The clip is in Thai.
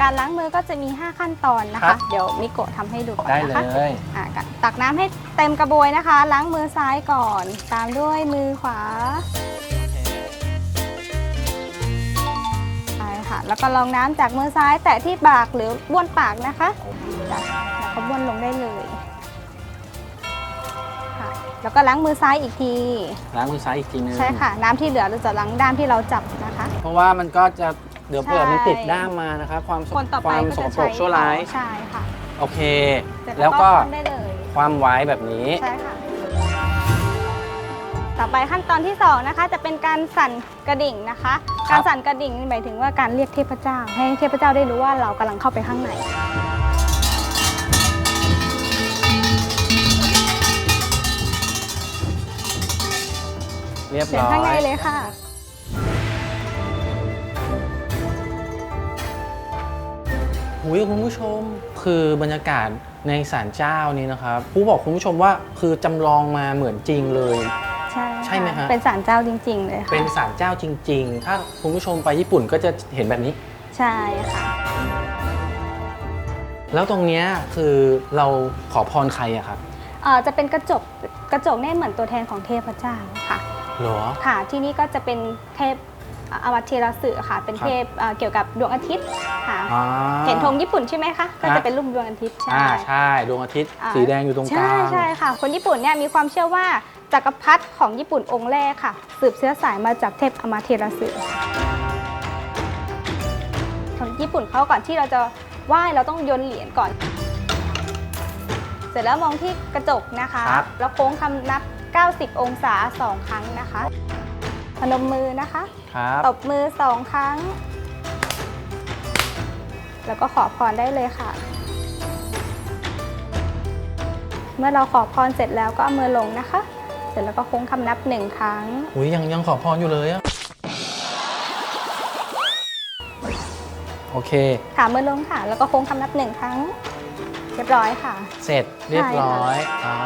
การล้างมือก็จะมี 5 ขั้นตอนนะครัคะ บ เดี๋ยวมิโกะทำให้ดูก่อนได้นะเลคะย อะก็ตักน้ำให้เต็มกระบวยนะคะ ล้างมือซ้ายก่อน ตามด้วยมือขวาใช่ค่ะ แล้วก็ลองน้ำจากมือซ้ายแตะที่ปากหรือบ้วนปากนะคะจ้ะแล้วก็บ้วนลงได้เลยค่ะแล้วก็ล้างมือซ้ายอีกที ล้างมือซ้ายอีกทีนึงใช่ค่ะ น้ำที่เหลือเราจะล้างด้ามที่เราจับนะคะ เพราะว่ามันก็จะ เดี๋ยวเผื่อใช่มันติดด้ามมานะครับความสคนต่อคไปวามก็สกจะปรใช้กชั่วร้าย ใช่ค่ะโอเค เสร็จแล้วก็คนได้เลย ความไว้แบบนี้ ใช่ค่ะ ต่อไปขั้นตอนที่ 2 นะคะ จะเป็นการสั่นกระดิ่งนะคะ ครับ การสั่นกระดิ่งหมายถึงว่าการเรียกเทพเจ้า ให้เทพเจ้าได้รู้ว่าเรากำลังเข้าไปข้างในเรียบเสียงร้อข้างในย เลยค่ะ หุยคุณผู้ชม คือบรรยากาศในศาลเจ้านี้นะครับผู้บอกคุณผู้ชมว่าคือจำลองมาเหมือนจริงเลย ใช่ใช่ไหมฮะเป็นศาลเจ้าจริง ๆ เลยค่ะ เป็นศาลเจ้าจริง ๆ ถ้าคุณผู้ชมไปญี่ปุ่นก็จะเห็นแบบนี้ ใช่ค่ะ แล้วตรงเนี้ยคือเราขอพรใครอะครับเอ่อจะเป็นกระจกกระจกเนี่ยเหมือนตัวแทนของเทพเจ้าค่ะ เหรอ ค่ะ ที่นี่ก็จะเป็นเทพ อวัตเทระสึค่ะ เป็นครับเทพเอ่อเกี่ยวกับดวงอาทิตย์ค่ะ อ่า เห็นธงญี่ปุ่นใช่ไหมคะ ก็ฮะจะเป็นรูปดวงอาทิตย์อ่าใช่ใช่ดวงอาทิตย์อ่า สีแดงอยู่ตรงกลาใช่งใช่ค่ะ คนญี่ปุ่นเนี่ยมีความเชื่อว่าจักรพรรดิของญี่ปุ่นองค์แรกค่ะ สืบเชื้อสายมาจากเทพอมาเทราสึของญี่ปุ่นเขาก่อนที่เราจะไหว้เราต้องโยนเหรียญก่อน เสร็จแล้วมองที่กระจกนะคะ ครับ แล้วโค้งคำนับ 90 องศา 2 ครั้งนะคะ พนมมือนะคะ ครับตบมือ2ครั้ง แล้วก็ขอพรได้เลยค่ะ เมื่อเราขอพรเสร็จแล้วก็เอามือลงนะคะ เสร็จแล้วก็โค้งคำนับหนึ่งครั้ง อุ้ยยังยังขอพรอยู่เลยอะโอเค ขามือลงค่ะ แล้วก็โค้งคำนับหนึ่งครั้ง เรียบร้อยค่ะ เสร็จเรียบร้อยอ่า